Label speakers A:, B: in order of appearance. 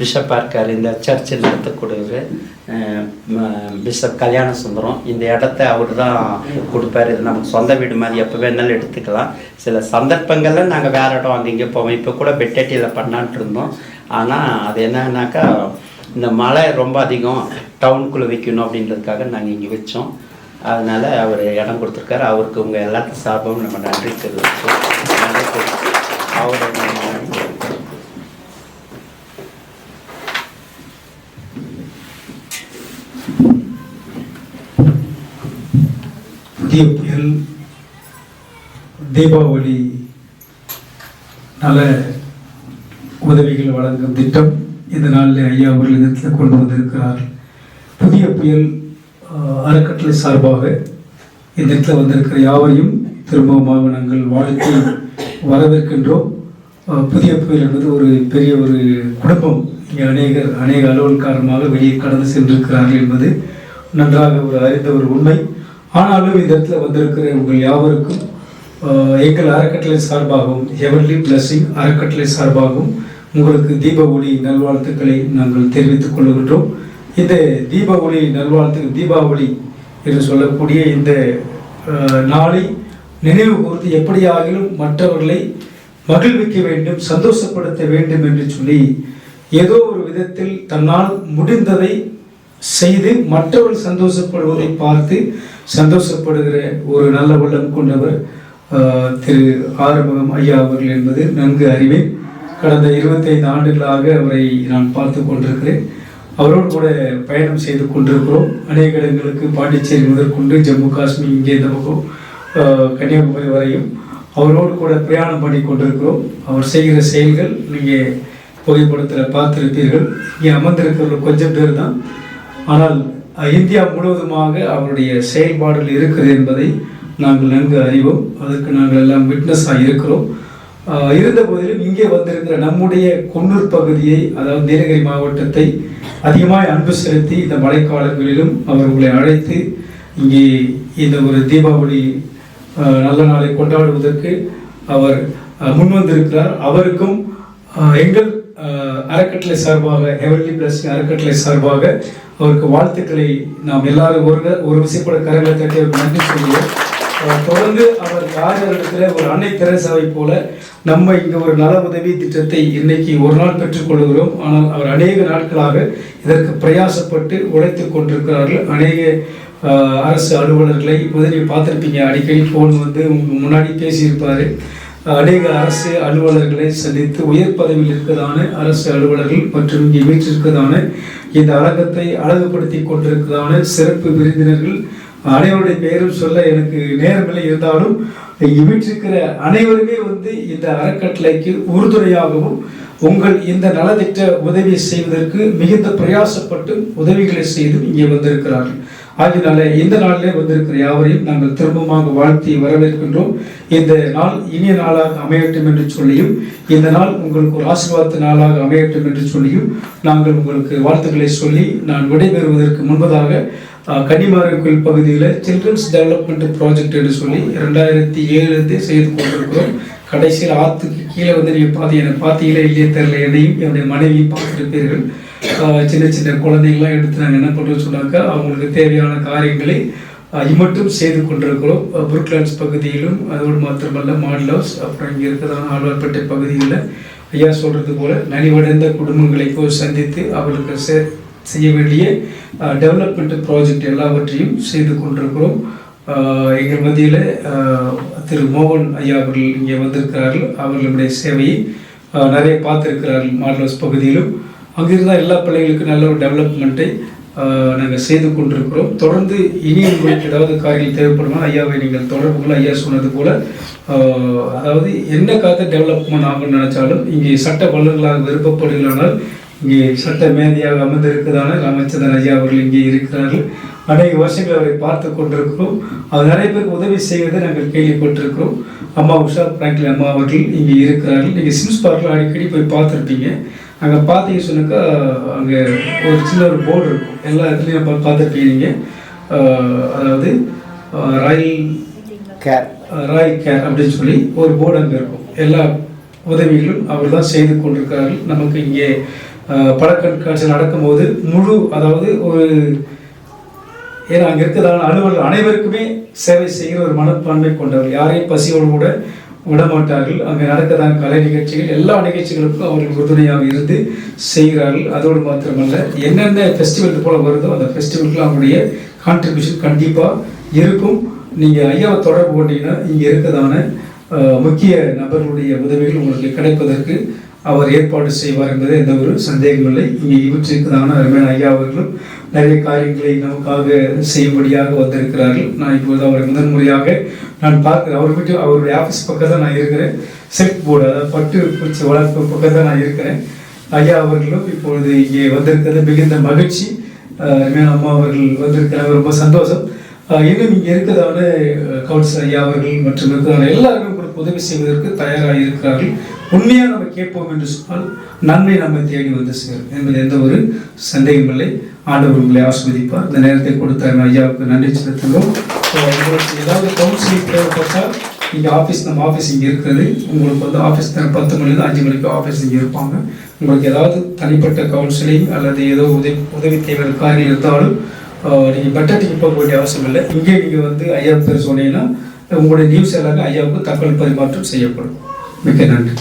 A: பிஷப்பாக இருக்கார் இந்த சர்ச்சில் நடத்தக்கூடியவர் பிஷப் கல்யாண சுந்தரம் இந்த இடத்த அவர் தான் கொடுப்பாரு. இது நமக்கு சொந்த வீடு மாதிரி எப்போ வேணாலும் எடுத்துக்கலாம். சில சந்தர்ப்பங்களில் நாங்கள் வேறு இடம் அங்கே இங்கே போவோம். இப்போ கூட பெட்டேட்டியில் பண்ணான்ட்டு இருந்தோம். ஆனால் அது என்னன்னாக்கா இந்த மழை ரொம்ப அதிகம். டவுனுக்குள்ளே வைக்கணும் அப்படின்றதுக்காக நாங்கள் இங்கே வச்சோம். அதனால் அவர் இடம் கொடுத்துருக்காரு. அவருக்கு உங்கள் எல்லாத்தையும் சாபம் நம்ம நன்றி தெரிவிச்சோம் அவர் நம்ம நன்றி தெரிவிக்கிறோம்.
B: புதிய புயல் தீபாவளி நல உதவிகள் வழங்கும் திட்டம் இந்த நாளில் ஐயா அவர்கள் இடத்தில் கொண்டு வந்திருக்கிறார். புதிய புயல் அறக்கட்டளை சார்பாக இந்த இடத்துல வந்திருக்கிற யாவரையும் திரும்பமாக நாங்கள் வாழ்த்தி வரவேற்கின்றோம். புதிய புயல் என்பது ஒரு பெரிய ஒரு குடும்பம். இங்கே அநேகர் அநேக அலுவல் காரணமாக வெளியே கடந்து சென்றிருக்கிறார்கள் என்பது நன்றாக ஒரு அறிந்த ஒரு உண்மை. ஆனாலும் இந்த இடத்துல வந்திருக்கிற உங்கள் யாவருக்கும் எங்கள் அறக்கட்டளை சார்பாகவும் ஹெவன்லி பிளஸிங் அறக்கட்டளை சார்பாகவும் உங்களுக்கு தீப ஒளி நல்வாழ்த்துக்களை நாங்கள் தெரிவித்துக் கொள்கின்றோம். இந்த தீப ஒளி நல்வாழ்த்து தீபாவளி என்று சொல்லக்கூடிய இந்த ஆஹ், நாளை நினைவு கூர்ந்து எப்படியாகிலும் மற்றவர்களை மகிழ்விக்க வேண்டும் சந்தோஷப்படுத்த வேண்டும் என்று சொல்லி ஏதோ ஒரு விதத்தில் தன்னால் முடிந்ததை செய்து மற்றவர்கள் சந்தோஷப்படுவதை பார்த்து சந்தோஷப்படுகிற ஒரு நல்ல உள்ளம் கொண்டவர் திரு ஆறுமுகம் ஐயா அவர்கள் என்பது நன்கு அறிவேன் கடந்த 25 ஆண்டுகளாக அவரை நான் பார்த்து கொண்டிருக்கிறேன். அவரோடு கூட பயணம் செய்து கொண்டிருக்கிறோம். அநேக இடங்களுக்கு பாண்டிச்சேரி முதற்கொண்டு ஜம்மு காஷ்மீர் இங்கே இந்த பக்கம் கன்னியாகுமரி வரையும் அவரோடு கூட பிரயாணம் பண்ணி கொண்டிருக்கிறோம். அவர் செய்கிற செயல்கள் நீங்கள் புகைப்படத்தில் பார்த்துருப்பீர்கள். இங்கே அமர்ந்திருக்கிறவர்கள் கொஞ்சம் பேர் தான். ஆனால் இந்தியா முழுவதுமாக அவருடைய செயல்பாடுகள் இருக்குது என்பதை நாங்கள் நன்கு அறிவோம். அதற்கு நாங்கள் எல்லாம் விட்னஸாக இருக்கிறோம். இருந்த போதிலும் இங்கே வந்திருக்கிற நம்முடைய குன்னூர் பகுதியை அதாவது நீலகிரி மாவட்டத்தை அதிகமாக அன்பு செலுத்தி இந்த மழைக்காலங்களிலும் அவர்களை அழைத்து இங்கே இந்த ஒரு தீபாவளி நல்ல நாளை கொண்டாடுவதற்கு அவர் முன்வந்திருக்கிறார். அவருக்கும் எங்கள் அறக்கட்டளை சார்பாக எவர்லி பிளஸ் அறக்கட்டளை சார்பாக அவருக்கு வாழ்த்துக்களை நாம் எல்லாரும் ஒரு ஒரு விசைப்பட கரங்களை தட்டி அவருக்கு நன்றி சொல்லுவோம் தொடர்ந்து அவர் யாரிடத்துல ஒரு அன்னை தெரசாவை போல நம்ம இங்க ஒரு நல உதவி திட்டத்தை இன்னைக்கு ஒரு நாள் பெற்றுக்கொள்கிறோம் ஆனால் அவர் அநேக நாட்களாக இதற்கு பிரயாசப்பட்டு உழைத்துக் கொண்டிருக்கிறார்கள். அநேக அரசு அலுவலர்களை முதலில் பார்த்துருப்பீங்க. அடிக்கடி ஃபோன் வந்து முன்னாடி பேசியிருப்பாரு. அநேக அரசு அலுவலர்களை சந்தித்து உயர் பதவியில் இருக்கிறதான அரசு அலுவலர்கள் மற்றும் இங்கே வீற்றிருக்கிறதான இந்த அரங்கத்தை அழகுபடுத்தி கொண்டிருக்கிறதான சிறப்பு விருந்தினர்கள் அனைவருடைய பெயரும் சொல்ல எனக்கு நேரமில்லை இருந்தாலும் இங்கே வீற்றிருக்கிற அனைவருமே வந்து இந்த அறக்கட்டளைக்கு உறுதுணையாகவும் உங்கள் இந்த நலத்திட்ட உதவி செய்வதற்கு மிகுந்த பிரயாசப்பட்டு உதவிகளை செய்து இங்கே வந்திருக்கிறார்கள். ஆகினால இந்த நாளிலே வந்திருக்கிற யாவரையும் நாங்கள் திரும்பமாக வாழ்த்தி வரவேற்கின்றோம். இந்த நாள் இனிய நாளாக அமையட்டும் என்று சொல்லியும் இந்த நாள் உங்களுக்கு ஒரு ஆசீர்வாத நாளாக அமையட்டும் என்று சொல்லியும் நாங்கள் உங்களுக்கு வாழ்த்துக்களை சொல்லி நான் விடைபெறுவதற்கு முன்பதாக அஹ், பகுதியில் சில்ட்ரன்ஸ் டெவலப்மெண்ட் ப்ராஜெக்ட் என்று சொல்லி ரெண்டாயிரத்தி ஏழுலேருந்தே செய்து கொண்டிருக்கிறோம். கடைசியில் ஆற்றுக்கு கீழே வந்து நீங்கள் பார்த்து என்னை பார்த்தீங்களே இல்லையே தெரியல என்னையும் என்னுடைய மனைவியும் பார்த்துருப்பீர்கள் சின்ன சின்ன குழந்தைங்களாம் எடுத்து நாங்கள் என்ன பண்ணுறோம் சொன்னாக்கா அவங்களுக்கு தேவையான காரியங்களை இம்மட்டும் செய்து கொண்டிருக்கிறோம். புருக்லாண்ட்ஸ் பகுதியிலும் அதோடு மாத்திரமல்ல மாடல் ஹவுஸ் அப்புறம் இங்கே இருக்கிறதான ஆழ்வார்பேட்டை பகுதியில் ஐயா சொல்கிறது போல் நலிவடைந்த குடும்பங்களை போய் சந்தித்து அவர்களுக்கு செ- செய்ய வேண்டிய டெவலப்மெண்ட் ப்ராஜெக்ட் எல்லாவற்றையும் செய்து கொண்டிருக்கிறோம். எங்கள் மத்தியில் திரு மோகன் ஐயா அவர்கள் இங்கே வந்திருக்கிறார்கள். அவர்களுடைய சேவையை நிறைய பார்த்துருக்கிறார்கள் மாடல் ஹவுஸ் பகுதியிலும். அங்கிருந்த எல்லா பிள்ளைகளுக்கும் நல்ல ஒரு டெவலப்மெண்ட்டை நாங்கள் செய்து கொண்டிருக்கிறோம். தொடர்ந்து இனி உங்களுக்கு ஏதாவது காரியம் தேவைப்படுமா ஐயாவை நீங்கள் தொடர்பு கொள்ள ஐயா சொன்னது போல் அதாவது என்ன காலத்தை டெவலப்மெண்ட் ஆகும்னு நினச்சாலும் இங்கே சட்ட வல்லுநர்களாக விருப்பப்படுகிறானால் இங்கே சட்ட மேதையாக அமர்ந்திருக்கிறதான அமைச்சர் ஐயா அவர்கள் இங்கே இருக்கிறார்கள். அநேக வருஷங்கள் அவரை பார்த்து கொண்டிருக்கிறோம். அது நிறைய பேருக்கு உதவி செய்வதை நாங்கள் கேள்விப்பட்டிருக்கிறோம். அம்மா உஷா பிராங்க்லின் அம்மா அவர்கள் இங்கே இருக்கிறார்கள். நீங்கள் சிம்ஸ் பார்க்கில் அடிக்கடி போய் பார்த்துருப்பீங்க. அங்கே பார்த்தீங்க சொன்னாக்கா அங்கே ஒரு சின்ன ஒரு போர்டு இருக்கும். எல்லா இடத்துலையும் பா பார்த்துருப்பீங்க நீங்கள் அதாவது ராயல்
A: கேர்.
B: ராயல் கேர் அப்படின்னு சொல்லி ஒரு போர்டு அங்கே இருக்கும். எல்லா உதவிகளும் அவர் தான் செய்து கொண்டிருக்கிறார்கள். நமக்கு இங்கே அஹ், பட கண்காட்சி நடக்கும்போது முழு அதாவது ஒரு ஏன்னா அங்கே இருக்கிறதான அலுவலர் அனைவருக்குமே சேவை செய்கிற ஒரு மனப்பான்மை கொண்டவர் யாரையும் பசியோடு கூட விடமாட்டார்கள். அங்கே நடக்கதான் கலை நிகழ்ச்சிகள். எல்லா நிகழ்ச்சிகளுக்கும் அவர்கள் உறுதுணையாக இருந்து செய்கிறார்கள். அதோடு மாத்திரமல்ல என்னென்ன ஃபெஸ்டிவல் போல வருதோ அந்த ஃபெஸ்டிவலுக்கு அவங்களுடைய கான்ட்ரிபியூஷன் கண்டிப்பாக இருக்கும். நீங்கள் ஐயாவை தொடர்பு கொண்டீங்கன்னா இங்கே இருக்கிறதான முக்கிய நபர்களுடைய உதவிகள் உங்களுக்கு கிடைப்பதற்கு அவர் ஏற்பாடு செய்வார் என்பது எந்த ஒரு சந்தேகமில்லை இங்கே இவற்றிற்குதான அருமையான ஐயா அவர்களும் நிறைய காரியங்களை நமக்காக செய்யும்படியாக வந்திருக்கிறார்கள். நான் இப்பொழுது அவரை முதன்முறையாக நான் பார்க்கிறேன். அவர் வீட்டு அவருடைய ஆஃபீஸ் பக்கத்தில் நான் இருக்கிறேன். சில்க் போர்டு அதாவது பட்டு பூச்சி வளர்ப்பு பக்கத்தில் நான் இருக்கிறேன். ஐயா அவர்களும் இப்பொழுது இங்கே வந்திருக்கிறது. மிகுந்த மகிழ்ச்சி. அஹ் அருமையான அம்மா அவர்கள் வந்திருக்கிறாங்க. ரொம்ப சந்தோஷம். இன்னும் இங்கே இருக்கிறதான கவுன்சிலர் ஐயா அவர்கள் மற்றும் இருக்கிறதான எல்லாருமே உதவி செய்வதற்கு தயாராக இருக்கிறார்கள். உண்மையாக நம்ம கேட்போம் என்று சொன்னால் நன்மை நம்ம தேடி வந்து சேரும் என்பது எந்த ஒரு சந்தேகமில்லை ஆண்டவர் உங்களை ஆஸ்வதிப்பார் இந்த நேரத்தை கொடுத்த ஐயாவுக்கு நன்றி செலுத்துகிறோம். அஹ் உங்களுக்கு ஏதாவது கவுன்சிலிங் தேவைப்பட்டால் இங்கே ஆஃபீஸ் நம்ம ஆஃபீஸ் இங்கே இருக்கிறது. உங்களுக்கு வந்து ஆஃபீஸ் பத்து மணிலேருந்து அஞ்சு மணிக்கு ஆஃபீஸ் இங்கே இருப்பாங்க. உங்களுக்கு ஏதாவது தனிப்பட்ட கவுன்சிலிங் அல்லது ஏதோ உதவி உதவி தேவை காரியம் இருந்தாலும் நீங்கள் பெட்டத்துக்கு போக வேண்டிய அவசியம் இல்லை. இங்கே நீங்கள் வந்து ஐயா பேர் சொன்னீங்கன்னா உங்களுடைய நியூஸ் எல்லாமே ஐயாவுக்கு தகவல் பரிமாற்றம் செய்யப்படும். மிக்க நன்றி.